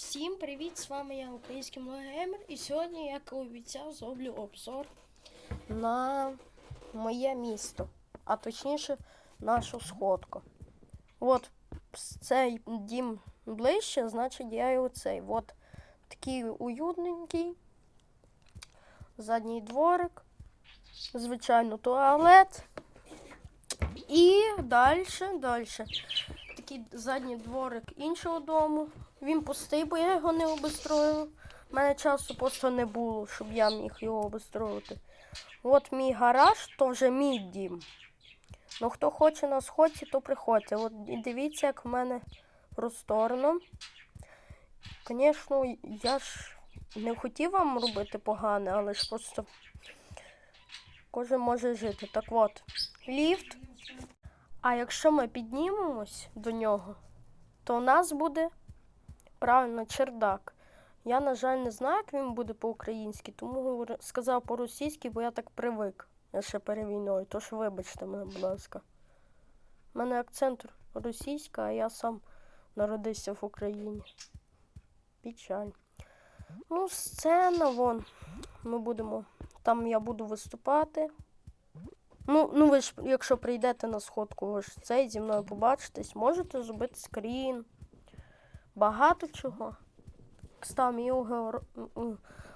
Всім привіт! З вами я, український Млогеймер, і сьогодні, як і обіцяв, зроблю обзор на моє місто, а точніше нашу сходку. От цей дім ближче, значить я і оцей. От такий уютненький, задній дворик, звичайно, туалет. І далі, далі. Такий задній дворик іншого дому. Він пустий, бо я його не обустроїв. У мене часу просто не було, щоб я міг його обустроїти. От мій гараж, то вже мій дім. Ну хто хоче на сходці, то приходьте. От дивіться, як в мене просторно. Звісно, я ж не хотів вам робити погане, але ж просто кожен може жити. Так от, ліфт. А якщо ми піднімемось до нього, то у нас буде правильно чердак. Я, на жаль, не знаю, як він буде по-українськи, тому сказав по-російськи, бо я так привик. Ще перед війною, тож вибачте мене, будь ласка. У мене акцент російська, а я сам народився в Україні. Печаль. Ну, сцена, вон. Ми будемо. Там я буду виступати. Ну, ну ви ж, якщо прийдете на сходку, ви ж цей зі мною побачитесь, можете зробити скрін. Багато чого. Кстати, мій огор...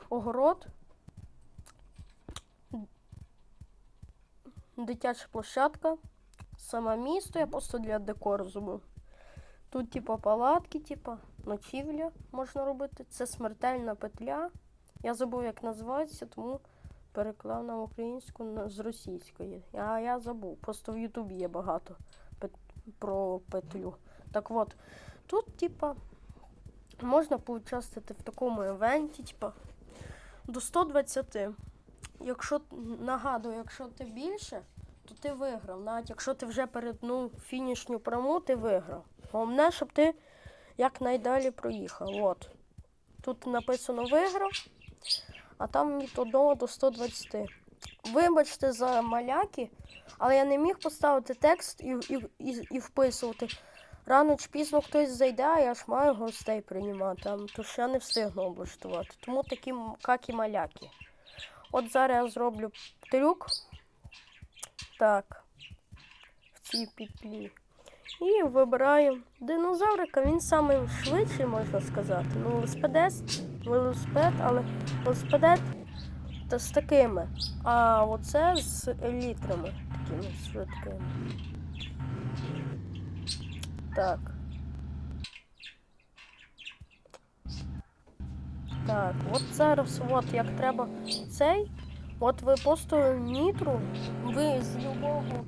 огород. Дитяча площадка. Саме місто я просто для декору зробив. Тут, типа, палатки, типа, ночівля можна робити. Це смертельна петля. Я забув, як називається, тому переклав на українську з російської. А я забув. Просто в Ютубі є багато про петлю. Так от, тут, типа, можна поучаствувати в такому івенті, типа, до 120. Якщо нагадую, якщо ти більше, то ти виграв. Навіть якщо ти вже перетнув фінішню пряму, ти виграв. Головне, щоб ти якнайдалі проїхав. От. Тут написано виграв, а там від 1 до 120. Вибачте за маляки, але я не міг поставити текст і, і, і, і вписувати. Рано чи пізно хтось зайде, а я ж маю гостей приймати, то ж я не встигну облаштувати. Тому такі м- какі маляки. От зараз я зроблю трюк. Так. В цій петлі. І вибираю динозаврика. Він самий швидший, можна сказати. Ну, велосипедист, велосипед, але велосипедет та з такими. А оце з елітрами такими швидкими. Так. Так, от зараз, от як треба цей. От ви просто нітру, ви з любого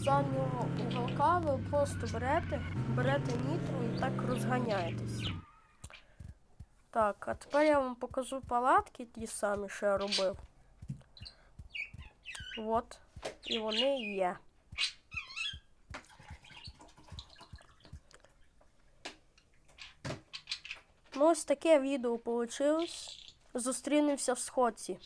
заднього уголка ви просто берете, берете нітру і так розганяєтесь. Так, а тепер я вам покажу палатки ті самі, що я робив. От, і вони є. Ну, ось таке відео вийшло. Зустрінемося в сходці.